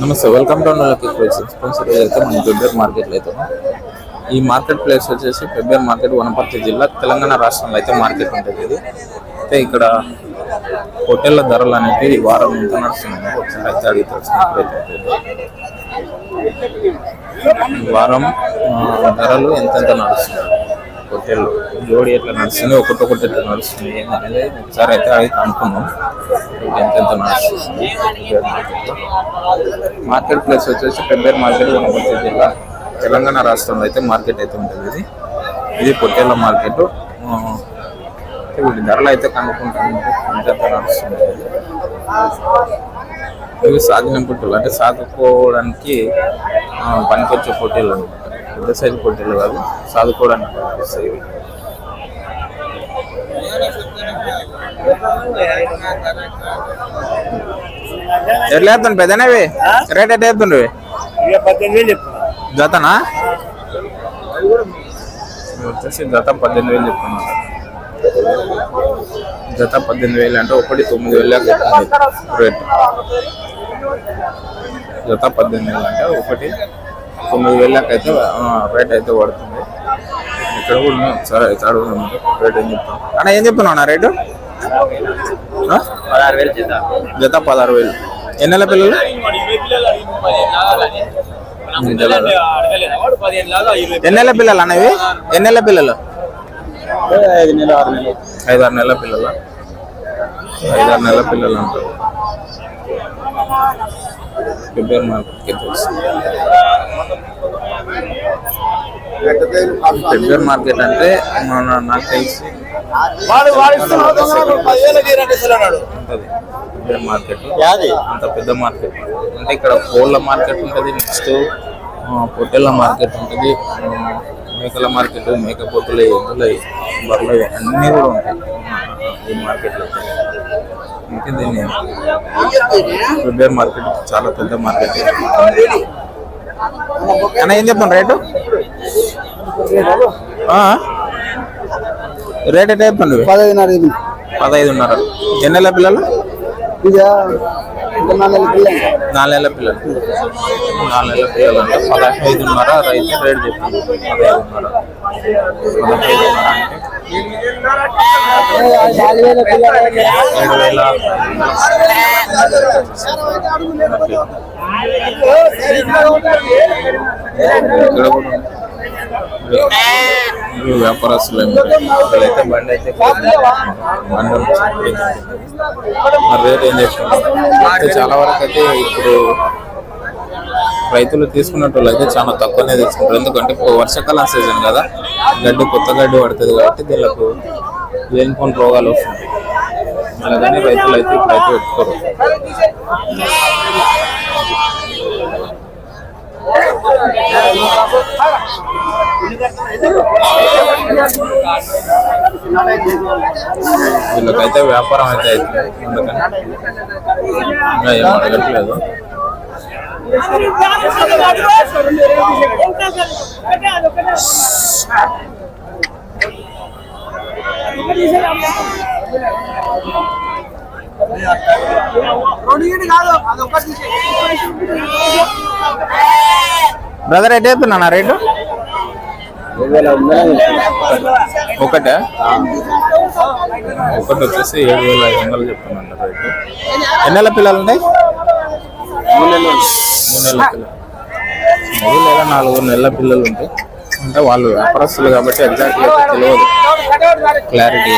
నమస్తే welcome to నల్లకి sponsor అయితే మన మార్కెట్లో అయితే ఈ మార్కెట్ ప్లేస్ వచ్చేసి ఫెబ్రవరి మార్కెట్ వనపర్తి జిల్లా తెలంగాణ రాష్ట్రంలో అయితే మార్కెట్ ఉంటుంది ఇది. అయితే ఇక్కడ హోటళ్ళ ధరలు అనేవి ఈ వారం ఎంత నడుస్తున్నాయి ఒకసారి అయితే అడిగి తెలుసుకున్నట్లయితే ఈ వారం ఆ, ధరలు ఎంతెంత నడుస్తున్నాయి? హోటల్ జోడి ఎట్లా నడుస్తుంది? ఒకటి ఒకటి ఎట్లా నడుస్తుంది ఏంటనేది ఒకసారి అయితే అది కనుక్కుందాం. ఎంతెంత నడుస్తుంది? మార్కెట్ ప్లేస్ వచ్చేసి పెబ్బేర్ మార్కెట్ వనపర్తి జిల్లా తెలంగాణ రాష్ట్రంలో అయితే మార్కెట్ అయితే ఉంటుంది ఇది. ఇది పొట్టేళ్ళ మార్కెట్. వీటి ధరలు అయితే కనుక్కుంటాం ఎంత నడుస్తుంది ఇవి సాగిన అంటే సాగుకోవడానికి పనికొచ్చే పోటీలు అనమాట పెద్ద సైజు పొట్టేలు కాదు సాదుకోవడానికి పనికొస్తాయి ఇవి. ఎట్లా వేస్తాను పెద్దనేవి రేట్ ఎట్లా చెప్తున్నా. జతనా? వచ్చేసి జత పద్దెనిమిది వేలు చెప్తున్నారు. జత పద్దెనిమిది వేలు అంటే ఒకటి తొమ్మిది వేలు రేట్. జత పద్దెనిమిది వేలు అంటే ఒకటి తొమ్మిది వేలకు అయితే ఆ, రేట్ అయితే పడుతుంది. ఇక్కడ కూడా. సరే అయితే అడుగుదాం. రేట్ ఏం చెప్తాం? అన్న ఏం చెప్తున్నావు అన్న రేటు? పదహారు వేలు చేద్దా జత పదహారు వేలు. ఎన్ని నెలల పిల్లలు? ఎన్ని నెలల? పిల్లలు అన్నవి ఎన్ని నెలల పిల్లలు? ఐదు నెలలు ఆరు నెలలు. ఐదారు నెలల పిల్లల. ఐదారు నెలల పిల్లలు అంటారు. మార్కెట్కి తెలుసు. ఫిబ్రవరి మార్కెట్ అంటే మన నాకు తెలిసి. మార్కెట్. యాది? అంత పెద్ద మార్కెట్. అంటే ఇక్కడ కోళ్ళ మార్కెట్ ఉంటుంది నెక్స్ట్ పొట్టెళ్ళ మార్కెట్ ఉంటుంది. మేకల మార్కెట్ మేకపోతులు ఎద్దులు బర్రెలు అన్నీ కూడా ఉంటాయి. ఈ మార్కెట్లో. ఇంకా దీన్ని మార్కెట్ చాలా పెద్ద మార్కెట్. అన్న ఏం చెప్పండి రేటు? రేట్ ఎట్లా చెప్పండి పదహైదున్నర పదహైదున్నర. ఎన్ని నెలల పిల్లలు? ఇక ఇంకా నాలుగు నెలల పిల్లలు. నాలుగు నెలల పిల్లలు. అంటే పదహైదున్నర రైతు రేట్ చెప్పింది పదహైదున్నర. పదహైదున్నర అంటే ఏడు వేల ఇక్కడ కూడా వ్యాపారస్తులు ఏమి బండి అయితే బండి మరి రేట్ ఏం చేస్తున్నారు చాలా వరకు అయితే ఇప్పుడు రైతులు తీసుకున్నట్టు అయితే చాలా తక్కువనే తీసుకుంటారు. ఎందుకంటే వర్షాకాలం సీజన్ కదా. గడ్డి కొత్త గడ్డి పడుతుంది కాబట్టి దీనికి లేనిపోని రోగాలు వస్తుంటాయి అలా కానీ రైతులు అయితే ఇప్పుడు అయితే పెట్టుకోరు వీళ్ళకైతే వ్యాపారం అయితే అవుతుంది అందుకని ఇంకా ఏం అడగట్లేదు బ్రదర్ ఎట్ చెప్తున్నా రేటు? ఒకటే? ఒకటి వచ్చేసి ఏడు వేల ఐదు వందలు చెప్తున్నాను రేటు. ఎన్ని నెలల పిల్లలు ఉన్నాయి మూడు నెలల మూడు లేదా నాలుగు నెలల పిల్లలు ఉంటాయి అంటే వాళ్ళు వ్యాపారస్తులు కాబట్టి ఎగ్జాక్ట్లీ తెలియదు. క్లారిటీ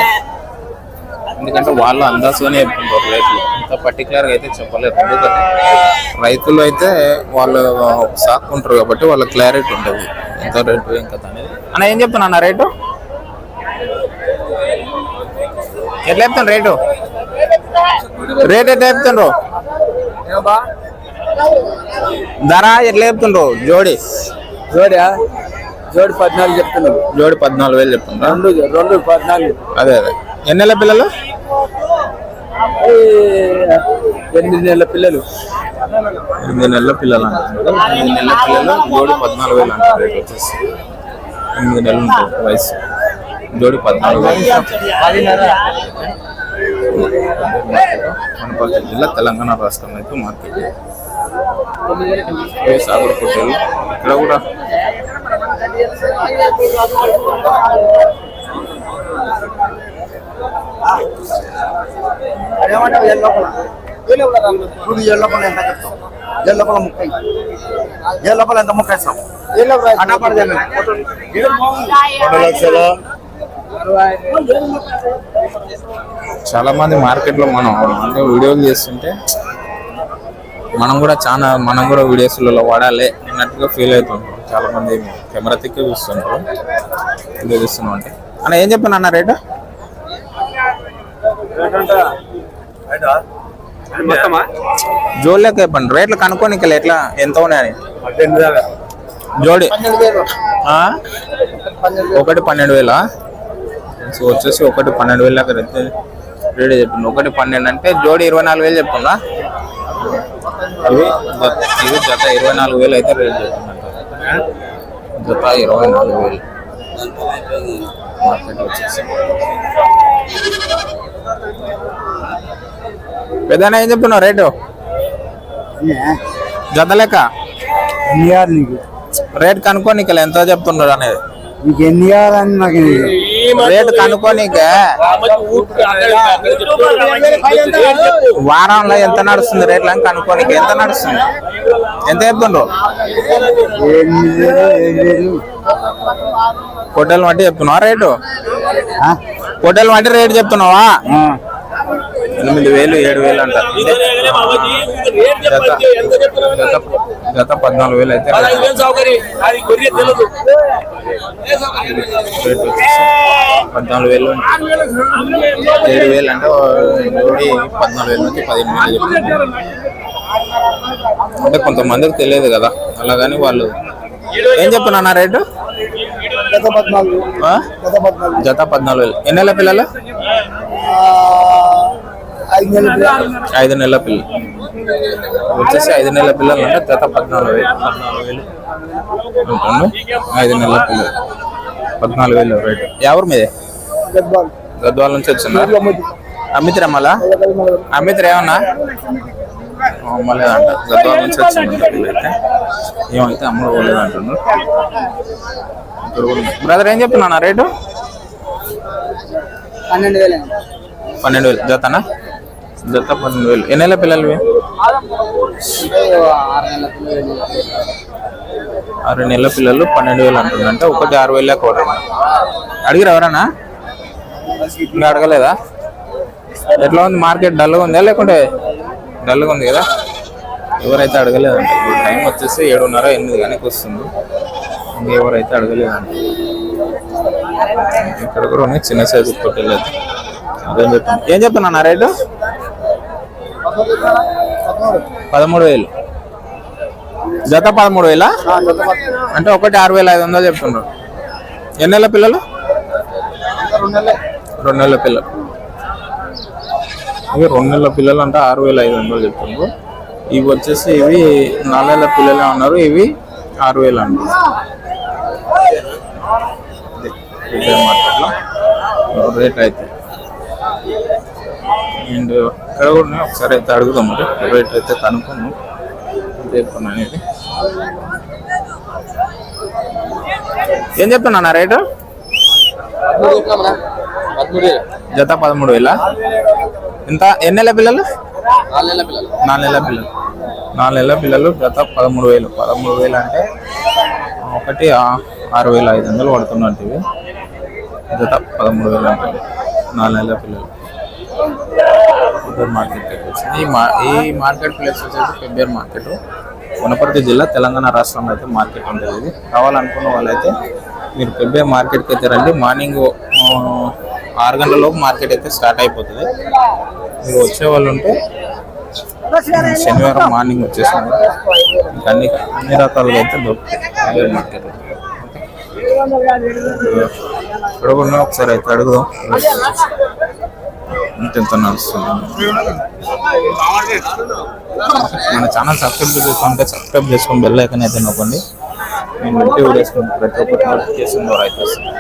ఎందుకంటే వాళ్ళు అందాజుగానే చెప్తుంటారు రేట్లు ఇంత పర్టికులర్గా అయితే చెప్పలేరు. ఎందుకంటే రైతులు అయితే వాళ్ళు సాక్కుంటారు కాబట్టి వాళ్ళ క్లారిటీ ఉంటుంది. ఎంత రేటు ఏం అనేది. అన్న ఏం చెప్తున్నా అన్న రేటు? ఎట్లా చెప్తాను రేటు? రేట్ ఎట్లా చెప్తాను ధర ఎట్లా చెప్తుండ్రు? జోడి. జోడా జోడి పద్నాలుగు చెప్తున్నాడు జోడి పద్నాలుగు వేలు చెప్తుండ్రా? రెండు రెండు పద్నాలుగు. అదే అదే. ఎన్ని నెలల పిల్లలు? ఎనిమిది నెలల పిల్లలు. ఎనిమిది నెలల పిల్లలు? అంటారు ఎనిమిది నెలల పిల్లలు జోడి పద్నాలుగు వేలు అంటారు. రేట్ వచ్చేసి ఎనిమిది నెలలు ఉంటుంది వయసు. జోడి పద్నాలుగు వేలు. వనపర్తి జిల్లా తెలంగాణ రాష్ట్రంలో అయితే మార్కెట్ పొట్టేలు ఇక్కడ కూడా చూడు ఎంత చెప్తాం ఎంత? ముక్క ఇస్తాం లక్షల. చాలా మంది మార్కెట్లో మనం అంటే వీడియోలు చేస్తుంటే మనం కూడా చాలా మనం కూడా వీడియోస్లలో వాడాలి అన్నట్టుగా ఫీల్ అవుతుంటాం. చాలా మంది కెమెరా తిక్కి చూస్తుంటారు. వీడియో చూస్తున్నాం అంటే. అన్న ఏం చెప్పాను అన్న రేటు జోడి లెక్క చెప్పండి రేట్లు కనుక్కోని ఇక్కడ ఎట్లా ఎంత ఉన్నాయని. జోడి? ఒకటి పన్నెండు వేలా? సో వచ్చేసి ఒకటి పన్నెండు వేలు దాకా రేట్ రేట్ చెప్పింది ఒకటి పన్నెండు అంటే జోడి ఇరవై నాలుగు వేలు చెప్తుందా? ఇవి ఇవి జత ఇరవై నాలుగు వేలు అయితే రేట్ చెప్తున్నట్టు జత ఇరవై నాలుగు వేలు. మార్కెట్ వచ్చేసి. పెద్దనా ఏం చెప్తున్నావు రేటు? జత లెక్క? ఎన్ని ఇవ్వాలి నీకు? రేట్ ఎంత చెప్తున్నారు అనేది. నీకు ఎన్ని ఇవ్వాలని నాకు రేట్ కనుక్కోనికే వారంలో ఎంత నడుస్తుంది రేట్లు అని కనుక్కోనికి ఎంత నడుస్తుంది? ఎంత చెప్తుండ్రు? హోటల్ బట్టి చెప్తున్నావా రేటు? ఆ? హోటల్ బట్టి రేటు చెప్తున్నావా. ఎనిమిది వేలు ఏడు వేలు అంట. జత పద్నాలుగు వేలు అయితే పద్నాలుగు వేలు ఏడు వేలు అంటే జోడి పద్నాలుగు వేలు నుంచి పదిహేను వేలు చెప్తున్నారు. అంటే కొంతమందికి తెలియదు కదా. అలాగని వాళ్ళు ఏం చెప్తున్నా రేటు? జత పద్నాలుగు. వేలు. ఎన్ని నెలల పిల్లలు? ఆ, ఐదు నెలలు ఐదు నెలల పిల్లలు. వచ్చేసి ఐదు నెలల పిల్లలు అంటే జత పద్నాలుగు వేలు. పద్నాలుగు వేలు ఐదు నెలల పిల్లలు. పద్నాలుగు వేలు రేటు. ఎవరి మీదే? గద్వాలు నుంచి వచ్చిందా? అమిత్ర మళ్ళా అమిత్ర ఏమన్నా మళ్ళీ అంట గద్వాల నుంచి వచ్చింది అయితే ఏమైతే అమ్ముడు పోలేదు అంటున్నారు బ్రదర్ ఏం చెప్తున్నా రేటు పన్నెండు వేలు పన్నెండు వేలు. జతనా? జత పన్నెండు వేలు. ఎన్ని నెలల పిల్లలు ఇవి? ఆరు నెలల పిల్లలు పిల్లలు పన్నెండు వేలు అంటుందంటే. ఒకటి ఆరు వేలు లెక్క అడిగిరు ఎవరన్నా? ఇంకా అడగలేదా? ఎట్లా ఉంది మార్కెట్? డల్గా ఉందా లేకుంటే డల్గా ఉంది కదా? ఎవరైతే అడగలేదంటే. ఇప్పుడు టైం వచ్చేసి ఏడున్నర ఎనిమిది గంటలకు వస్తుంది. ఇంకా ఎవరైతే అడగలేదంట. ఇక్కడ కూడా ఉన్నాయి చిన్న సైజు పొట్టెలు అయితే. అదేం చెప్తాను ఏం చెప్తున్నా రేటు? పదమూడు వేలు. జత పదమూడు వేలా? అంటే ఒకటి ఆరు వేల ఐదు వందలు చెప్తున్నారు. ఎన్ని నెలల పిల్లలు? రెండు నెలల. పిల్లలు. ఇవి రెండు నెలల పిల్లలు అంటే ఆరు వేల ఐదు వందలు చెప్తున్నారు. ఇవి వచ్చేసి ఇవి నాలుగు నెలల పిల్లలే ఉన్నారు. ఇవి ఆరు వేలు మార్కెట్లో. రేట్ అయితే. అండ్ ఇక్కడ కూడా ఒకసారి అయితే అడుగుదాం మరి. రేట్ అయితే కనుక్కున్నాం చెప్పాను అనేది. ఏం చెప్తున్నా రేటు? జత పదమూడు వేల? ఎంత? ఎన్ని నెలల పిల్లలు? నాలుగు నెలల పిల్లలు. నాలుగు నెలల పిల్లలు జత పదమూడు వేలు. పదమూడు వేలు అంటే ఒకటి ఆరు వేల ఐదు వందలు పడుతున్నట్టు ఇవి. జత పదమూడు వేలు అంటే నాలుగు నెలల పిల్లలు. పెబ్బేర్ మార్కెట్ వచ్చింది. ఈ మా ఈ మార్కెట్ ప్లేస్ వచ్చేసి పెబ్బేర్ మార్కెట్. వనపర్తి జిల్లా తెలంగాణ రాష్ట్రంలో అయితే మార్కెట్ ఉంటుంది ఇది. కావాలనుకున్న వాళ్ళైతే మీరు పెబ్బే మార్కెట్కి అయితే రండి. మార్నింగ్ ఆరు గంటల లోపు మార్కెట్ అయితే స్టార్ట్ అయిపోతుంది. మీరు వచ్చే వాళ్ళు ఉంటే శనివారం మార్నింగ్ వచ్చేసాము అన్ని అన్ని రకాలుగా అయితే దొరుకుతాయి. మార్కెట్ ఇక్కడ ఒకసారి అయితే అడుగుదాం. ఇంతెంత నడుస్తుంది. మన ఛానల్ సబ్స్క్రైబ్ చేసుకుంటే సబ్స్క్రైబ్ చేసుకొని బెల్ ఐకన్ అయితే నొక్కండి. నేను ఇంటి వీడియోస్ ప్రతి ఒక్కటి నోటిఫికేషన్ ద్వారా అయితే వస్తుంది.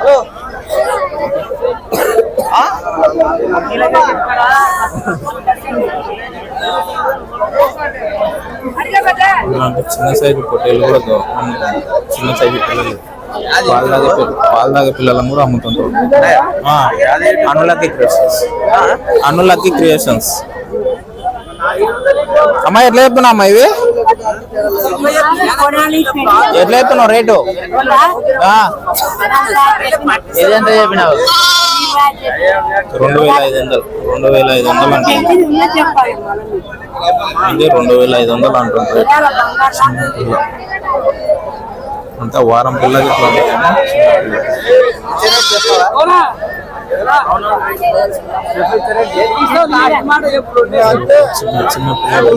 ఇలాంటి చిన్న సైజు పొట్టేలు కూడా దో- చిన్న సైజు పిల్లలు పాలు తాగే పిల్ల- పాలు తాగే పిల్లలను కూడా అమ్ముతుంటారు. ఆ, అనులకి క్రియేషన్స్ అనులకి క్రియేషన్స్. అమ్మా ఎట్లా చెప్తున్నావు అమ్మా ఇవి? ఎట్లా చెప్తున్నావు రేటు? ఏదెంత చెప్పినావు? రెండు వేల ఐదు వందలు. రెండు వేల ఐదు వందలు అంటే ఇది రెండు వేల ఐదు వందలు అంటుంటారు అంతా వారం పిల్లలు చిన్న చిన్న పిల్లలు.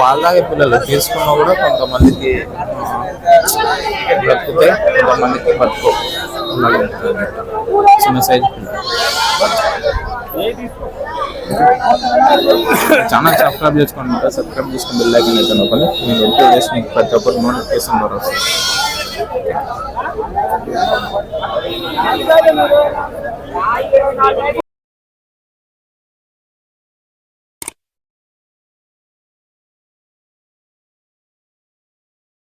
పాల్లాగే పిల్లలు తీసుకున్నా కూడా కొంతమందికి బ్రతుకుతే కొంతమందికి బతుకో. చిన్న సైజు పిల్లలు. ఛానల్ సబ్స్క్రైబ్ చేసుకోండి. సబ్స్క్రైబ్ చేసుకుని బెల్ ఐకాన్ అయితే నొక్కండి. నేను ఎడిట్ చేసి మీకు ప్రతి ఒక్కరు నోటిఫికేషన్ ద్వారా వస్తుంది.